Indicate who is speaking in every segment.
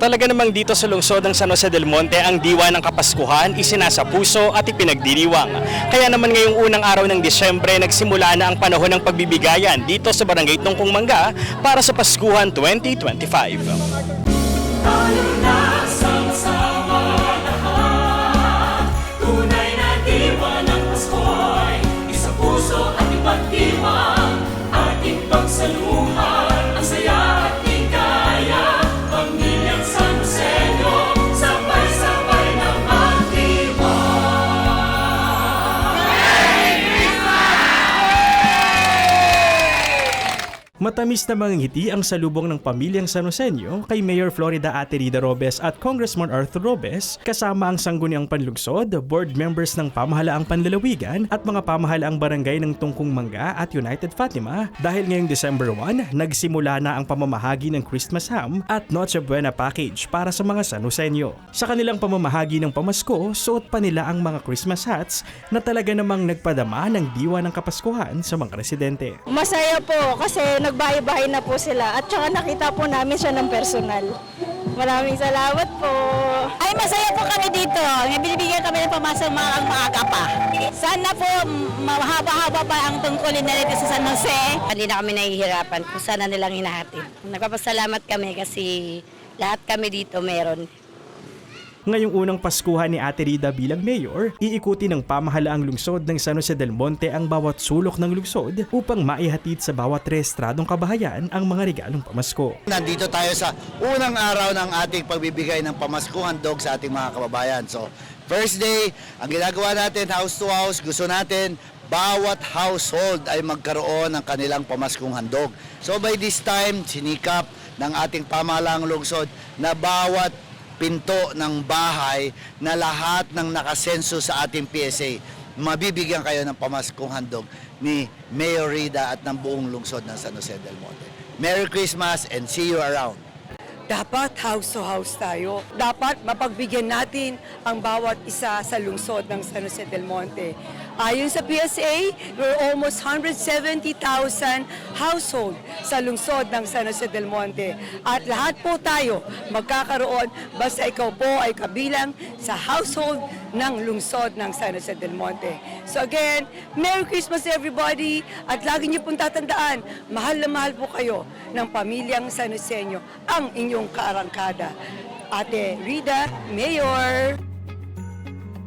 Speaker 1: Talaga namang dito sa lungsod ng San Jose del Monte ang diwa ng Kapaskuhan isinasa puso at ipinagdiriwang. Kaya naman ngayong unang araw ng Disyembre nagsimula na ang panahon ng pagbibigayan dito sa Barangay Tungkong Mangga para sa Paskuhan 2025.
Speaker 2: Tayo na sama-sama lahat Tunay na diwa ng Pasko'y
Speaker 1: Matamis na mga ngiti ang salubong ng pamilyang San Joseño kay Mayor Florida Ate Rida Robes at Congressman Arthur Robes kasama ang sangguniang panlungsod, board members ng pamahalaang panlalawigan at mga pamahalaang barangay ng Tungkong Mangga at United Fatima dahil ngayong December 1, nagsimula na ang pamamahagi ng Christmas ham at Noche Buena package para sa mga San Joseño. Sa kanilang pamamahagi ng pamasko, suot pa nila ang mga Christmas hats na talaga namang nagpadama ng diwa ng Kapaskuhan sa mga residente.
Speaker 3: Masaya po kasi nagbahay-bahay na po sila at saka nakita po namin siya ng personal. Maraming salamat po.
Speaker 4: Ay, masaya po kami dito. Binibigyan kami ng pamasang mga maaga pa. Sana po mahaba-haba pa ang tungkulin na dito sa San Jose. Hindi na kami nahihirapan kung sana nilang hinahatid. Nagpapasalamat kami kasi lahat kami dito meron.
Speaker 1: Ngayong unang Paskuhan ni Ate Rida bilang mayor, iikuti ng pamahalaang lungsod ng San Jose del Monte ang bawat sulok ng lungsod upang maihatid sa bawat rehistradong kabahayan ang mga regalong pamasko.
Speaker 5: Nandito tayo sa unang araw ng ating pagbibigay ng pamaskuhan dog sa ating mga kababayan. So, first day, ang ginagawa natin house to house, gusto natin bawat household ay magkaroon ng kanilang pamaskong handog. So by this time, sinikap ng ating pamahalaang lungsod na bawat pinto ng bahay na lahat ng nakasenso sa ating PSA, mabibigyan kayo ng pamaskong handog ni Mayor Rida at ng buong lungsod ng San Jose del Monte. Merry Christmas and see you around.
Speaker 6: Dapat house to house tayo. Dapat mapagbigyan natin ang bawat isa sa lungsod ng San Jose del Monte. Ayon sa PSA, we're almost 170,000 household sa lungsod ng San Jose del Monte. At lahat po tayo magkakaroon basta ikaw po ay kabilang sa household ng lungsod ng San Jose del Monte. So again, Merry Christmas everybody at lagi niyo pong tatandaan, mahal na mahal po kayo ng pamilyang San Joseño ang inyong kaarangkada. Ate Rida, Mayor.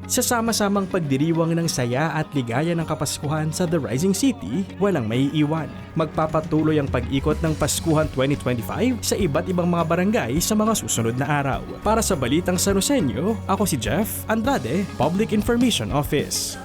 Speaker 1: Sa sama-samang pagdiriwang ng saya at ligaya ng Kapaskuhan sa The Rising City, walang may iwan. Magpapatuloy ang pag-ikot ng Paskuhan 2025 sa iba't ibang mga barangay sa mga susunod na araw. Para sa Balitang San Joseño, ako si Jeff Andrade, Public Information Office.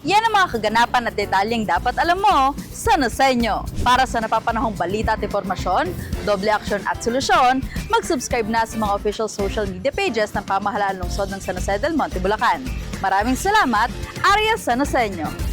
Speaker 4: Yan ang mga kaganapan at detalyeng dapat alam mo sa Nasenyo. Para sa napapanahong balita at informasyon, doble aksyon at solusyon, mag-subscribe na sa mga official social media pages ng pamahalaan lungsod ng San Jose del Monte, Bulacan. Maraming salamat, Arias San Joseño.